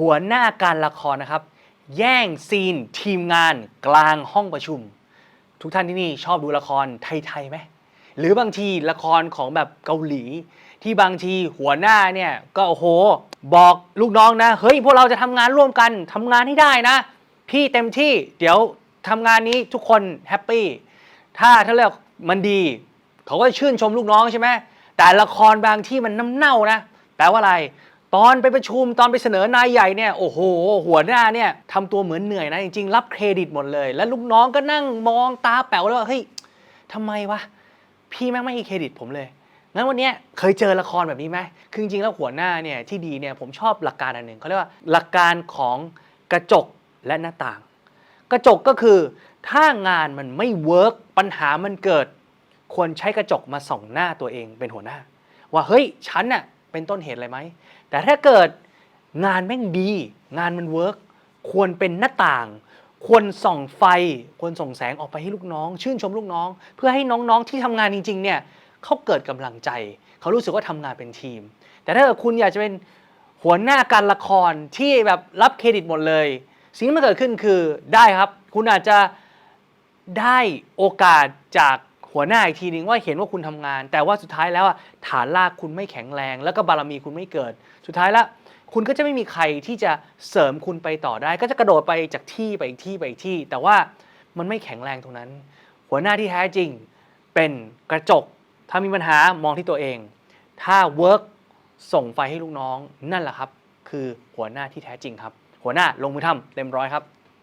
หัวหน้าการละครนะครับ แย่งซีนทีมงานกลางห้องประชุม ทุกท่านที่นี่ชอบดูละครไทยๆไหมหรือบางทีละครของแบบเกาหลี ที่บางทีหัวหน้าเนี่ยก็โอ้โห บอกลูกน้องนะเฮ้ยพวกเราจะทำงานร่วมกันทำงานให้ได้นะ พี่เต็มที่เดี๋ยวทำงานนี้ทุกคนแฮปปี้ถ้าถ้าเรียกมันดีเขาก็ชื่นชมลูกน้องใช่ไหมแต่ละครบางที่มันน้ำเน่านะแปลว่าอะไร ตอนไปประชุมตอนไปเสนอนายใหญ่เนี่ยโอ้โห หัวหน้าเนี่ยทำตัวเหมือนเหนื่อยนะจริงๆ รับเครดิตหมดเลย แล้วลูกน้องก็นั่งมองตาแป๋วแล้วว่าเฮ้ยทำไมวะพี่แม่งไม่ให้เครดิตผมเลยงั้นวันเนี้ยเคยเจอละครแบบนี้ไหมคือจริงๆแล้วหัวหน้าเนี่ยที่ดีเนี่ยผมชอบหลักการอันหนึ่งเขาเรียกว่าหลักการของกระจกและหน้าต่าง กระจกก็คือถ้างานมันไม่เวิร์กปัญหามันเกิด ควรใช้กระจกมาส่องหน้าตัวเองเป็นหัวหน้า ว่าเฮ้ยฉันน่ะ เป็นต้นเหตุอะไรไหม แต่ถ้าเกิดงานแม่งดี งานมันเวิร์กควรเป็นหน้าต่าง ควรส่องไฟ ควรส่งแสงออกไปให้ลูกน้อง ชื่นชมลูกน้อง เพื่อให้น้องๆที่ทำงานจริงๆเนี่ยเขาเกิดกำลังใจ เขารู้สึกว่าทำงานเป็นทีม แต่ถ้าเกิดคุณอยากจะเป็นหัวหน้าการละครที่แบบรับเครดิตหมดเลย สิ่งที่มันเกิดขึ้นคือได้ครับ คุณอาจจะได้โอกาสจาก หัวหน้าอีกทีนึงว่าเห็นว่าคุณทำงาน แต่ว่าสุดท้ายแล้วฐานรากคุณไม่แข็งแรง แล้วก็บารมีคุณไม่เกิด สุดท้ายแล้วคุณก็จะไม่มีใครที่จะเสริมคุณไปต่อได้ ก็จะกระโดดไปจากที่ไปอีกที่ไปอีกที่ แต่ว่ามันไม่แข็งแรงตรงนั้น หัวหน้าที่แท้จริงเป็นกระจก ถ้ามีปัญหามองที่ตัวเอง ถ้าเวิร์กส่งไฟให้ลูกน้องนั่นแหละครับ คือหัวหน้าที่แท้จริงครับ หัวหน้าลงมือทำเต็มร้อยครับ